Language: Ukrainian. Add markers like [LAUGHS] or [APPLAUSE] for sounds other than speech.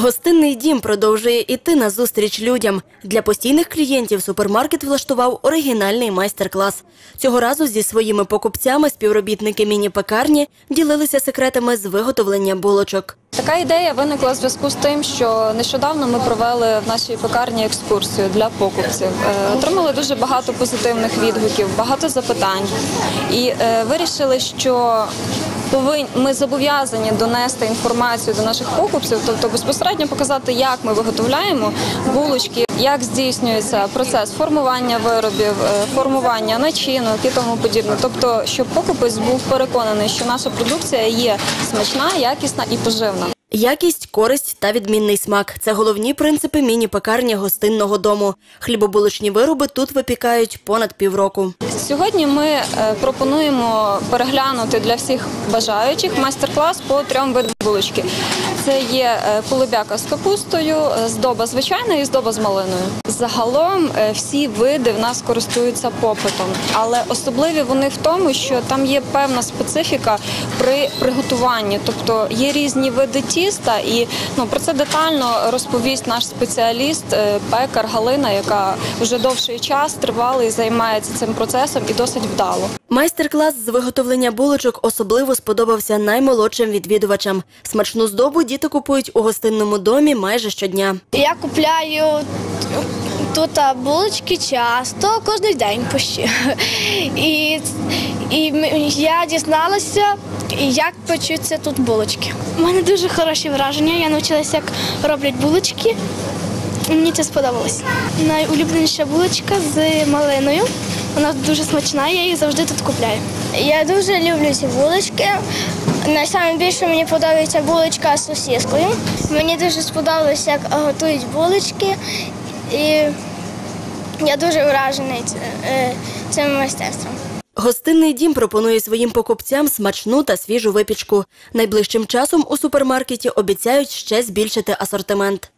Гостинний дім продовжує іти на зустріч людям. Для постійних клієнтів супермаркет влаштував оригінальний майстер-клас. Цього разу зі своїми покупцями співробітники міні-пекарні ділилися секретами з виготовлення булочок. Така ідея виникла в зв'язку з тим, що нещодавно ми провели в нашій пекарні екскурсію для покупців. Е, Отримали дуже багато позитивних відгуків, багато запитань. І е, вирішили, що повинні ми зобов'язані донести інформацію до наших покупців, тобто безпосередньо показати, як ми виготовляємо булочки, як здійснюється процес формування виробів, е, формування начинок і тому подібне. Тобто, щоб покупець був переконаний, що наша продукція є смачна, якісна і поживна. Якість, користь та відмінний смак це головні принципи міні-пекарні гостинного дому. Хлібобулочні вироби тут випікають понад півроку. Сьогодні ми е, пропонуємо переглянути для всіх бажаючих майстер-клас по трьом видам булочки. Це є е, полубяка з капустою, е, здоба звичайна і здоба з малиною. Загалом е, всі види в нас користуються попитом, але особливі вони в тому, що там є певна специфіка при приготуванні, тобто є різні види тіста, і ну про це детально розповість наш спеціаліст, е, пекар Галина, яка вже довший час тривалий займається цим процесом і досить вдало. Майстер-клас з виготовлення булочок особливо сподобався наймолодшим відвідувачам. Смачну здобу діти купують у гостинному домі майже щодня. Я купляю тут булочки часто, кожен день почти. [LAUGHS] І, і я дізналася, як печуться тут булочки. У мене дуже хороші враження. Я навчилася, як роблять булочки. Мені це сподобалось. Найулюбленіша булочка з малиною. Вона дуже смачна, я її завжди тут купляю. Я дуже люблю ці булочки. Найбільше мені подобається булочка з сосискою. Мені дуже сподобалося, як готують булочки. І я дуже вражений е, цим майстерством. Гостинний дім пропонує своїм покупцям смачну та свіжу випічку. Найближчим часом у супермаркеті обіцяють ще збільшити асортимент.